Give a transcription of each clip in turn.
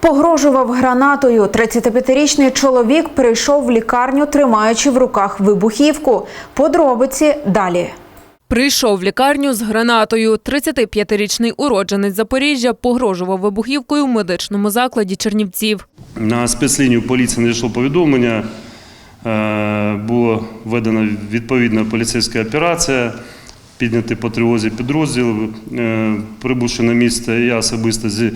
Погрожував гранатою. 35-річний чоловік прийшов в лікарню, тримаючи в руках вибухівку. Подробиці далі. Прийшов в лікарню з гранатою. 35-річний уродженець Запоріжжя погрожував вибухівкою в медичному закладі Чернівців. На спецлінію поліції надійшло повідомлення. е, Була введена відповідна поліцейська операція, підняти по тривозі підрозділ. Е, Прибувши на місце, я особисто зі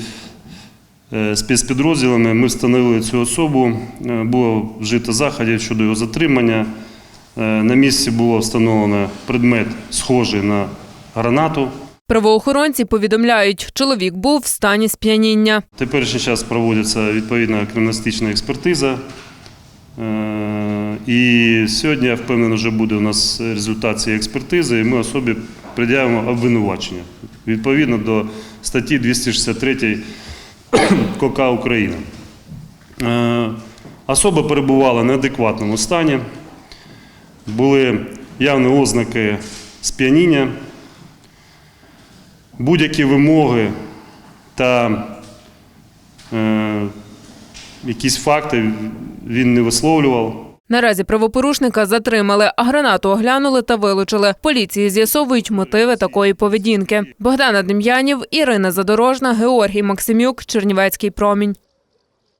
спецпідрозділами, ми встановили цю особу. Е, Було вжито заходів щодо його затримання. Е, На місці було встановлено предмет, схожий на гранату. Правоохоронці повідомляють, чоловік був в стані сп'яніння. Теперішній час проводиться відповідна криміналістична експертиза. Е, І сьогодні, я впевнений, вже буде у нас результат цієї експертизи, і ми особі пред'явимо обвинувачення відповідно до статті 263 КК України. Е, Особа перебувала в неадекватному стані, були явні ознаки сп'яніння, будь-які вимоги та е, якісь факти він не висловлював. Наразі правопорушника затримали, а гранату оглянули та вилучили. Поліції з'ясовують мотиви такої поведінки. Богдана Дем'янів, Ірина Задорожна, Георгій Максимюк, Чернівецький промінь.